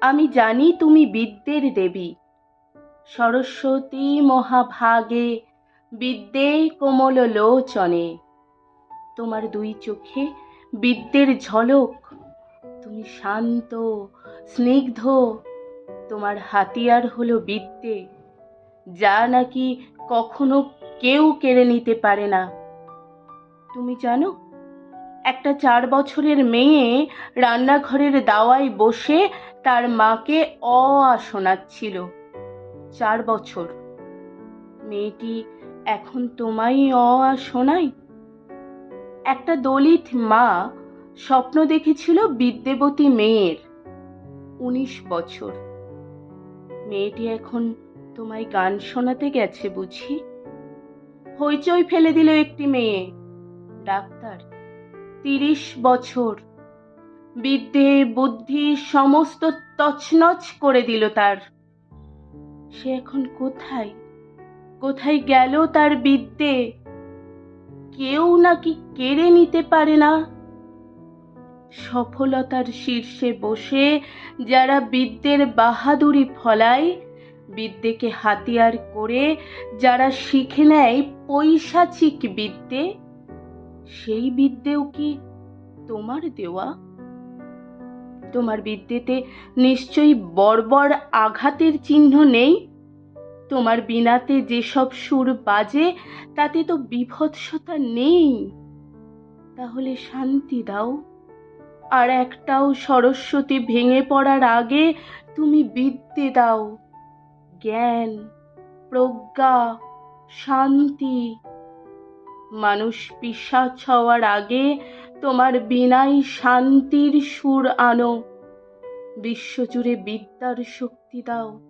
আমি জানি তুমি বিদ্যের দেবী। সরস্বতী মহাভাগে বিদ্যে কোমল লোচনে। তোমার দুই চোখে বিদ্যের ঝলক। তুমি শান্ত, স্নিগ্ধ। তোমার হাতিয়ার হলো বিদ্যে, যা নাকি কখনো কেউ কেড়ে নিতে পারে না। তুমি জানো একটা চার বছরের মেয়ে রান্নাঘরের দাওয়ায় বসে তার মাকে অ শোনাচ্ছিল। চার বছর। মেয়েটি এখন তোমায় অ শোনায়? একটা দলিত মা স্বপ্ন দেখেছিল বিদ্যাবতী মেয়ের। উনিশ বছর। মেয়েটি এখন তোমায় গান শোনাতে গেছে বুঝি? হইচই ফেলে দিল একটি মেয়ে। ডাক্তার তিরিশ বছর। বিদ্যে বুদ্ধি সমস্ত তছনছ করে দিল তার। সে এখন কোথায়? কোথায় গেল তার বিদ্যে? কেউ নাকি কেড়ে নিতে পারে না। সফলতার শীর্ষে বসে যারা বিদ্যের বাহাদুরি ফলায়, বিদ্যেকে হাতিয়ার করে যারা শিখে নেয় পৈশাচিক বিদ্যে সেই বিদ্যেও কি তোমার দেওয়া? তোমার বিদ্যেতে নিশ্চয়ই বর্বর আঘাতের চিহ্ন নেই? তোমার বিনাতে যেসব সুর বাজে, তাতে তো বিভৎসতা নেই। তাহলে শান্তি দাও। আর একটাও সরস্বতী ভেঙে পড়ার আগে তুমি বিদ্যে দাও। জ্ঞান, প্রজ্ঞা, শান্তি মানুষ পিসাচ হওয়ার আগে তোমার বিনাই শান্তির সুর আনো। বিশ্বজুড়ে বিদ্যার শক্তি দাও।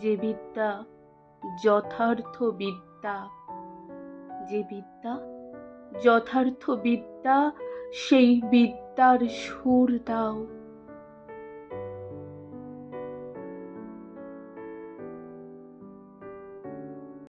যে বিদ্যা যথার্থ বিদ্যা, যে বিদ্যা যথার্থ বিদ্যা, সেই বিদ্যার সুর দাও।